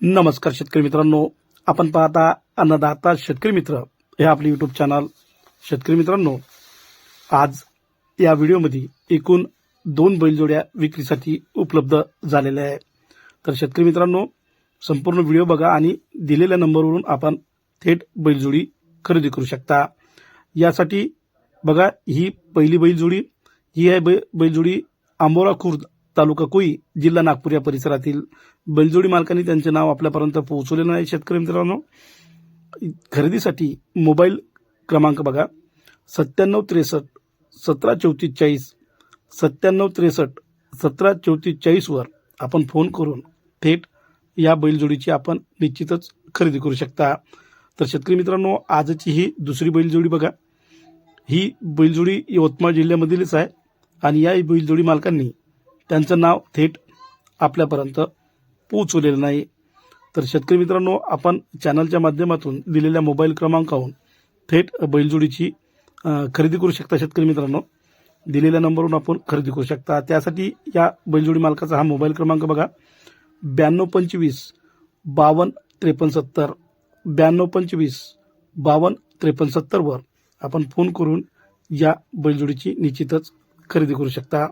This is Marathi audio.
नमस्कार शेतकरी मित्रांनो. आपण पाहता अन्नदाता शेतकरी मित्र हे आपले यूट्यूब चॅनल शेतकरी मित्रांनो आज या व्हिडिओमध्ये एकूण दोन बैलजोड्या विक्रीसाठी उपलब्ध झालेल्या आहे. तर शेतकरी मित्रांनो संपूर्ण व्हिडिओ बघा आणि दिलेल्या नंबरवरून आपण थेट बैलजोडी खरेदी करू शकता. यासाठी बघा ही पहिली बैलजोडी ही आहे बै बैलजोडी आंबोरा खुर्द तालुका कोई जिल्हा नागपूर या परिसरातील बैलजोडी मालकांनी त्यांचे नाव आपल्यापर्यंत पोहोचवले नाही. शेतकरी मित्रांनो खरेदीसाठी मोबाईल क्रमांक बघा. सत्त्याण्णव त्रेसष्ट सतरा चौतीस चाळीस सत्त्याण्णव त्रेसष्ट सतरा चौतीस चाळीसवर आपण फोन करून थेट या बैलजोडीची आपण निश्चितच खरेदी करू शकता. तर शेतकरी मित्रांनो आजची ही दुसरी बैलजोडी बघा. ही बैलजोडी यवतमाळ जिल्ह्यामधीलच आहे आणि या बैलजोडी मालकांनी त्यांचं नाव थेट आपल्यापर्यंत पोहोचवलेलं नाही. तर शेतकरी मित्रांनो आपण चॅनलच्या माध्यमातून दिलेल्या मोबाईल क्रमांकावरून थेट बैलजोडीची खरेदी करू शकता शेतकरी मित्रांनो. दिलेल्या नंबरवरून आपण खरेदी करू शकता. त्यासाठी या बैलजोडी मालकाचा हा मोबाईल क्रमांक बघा. ब्याण्णव पंचवीस बावन्न त्रेपन्न सत्तर. ब्याण्णव पंचवीस बावन्न त्रेपन्न सत्तरवर आपण फोन करून या बैलजोडीची निश्चितच खरेदी करू शकता.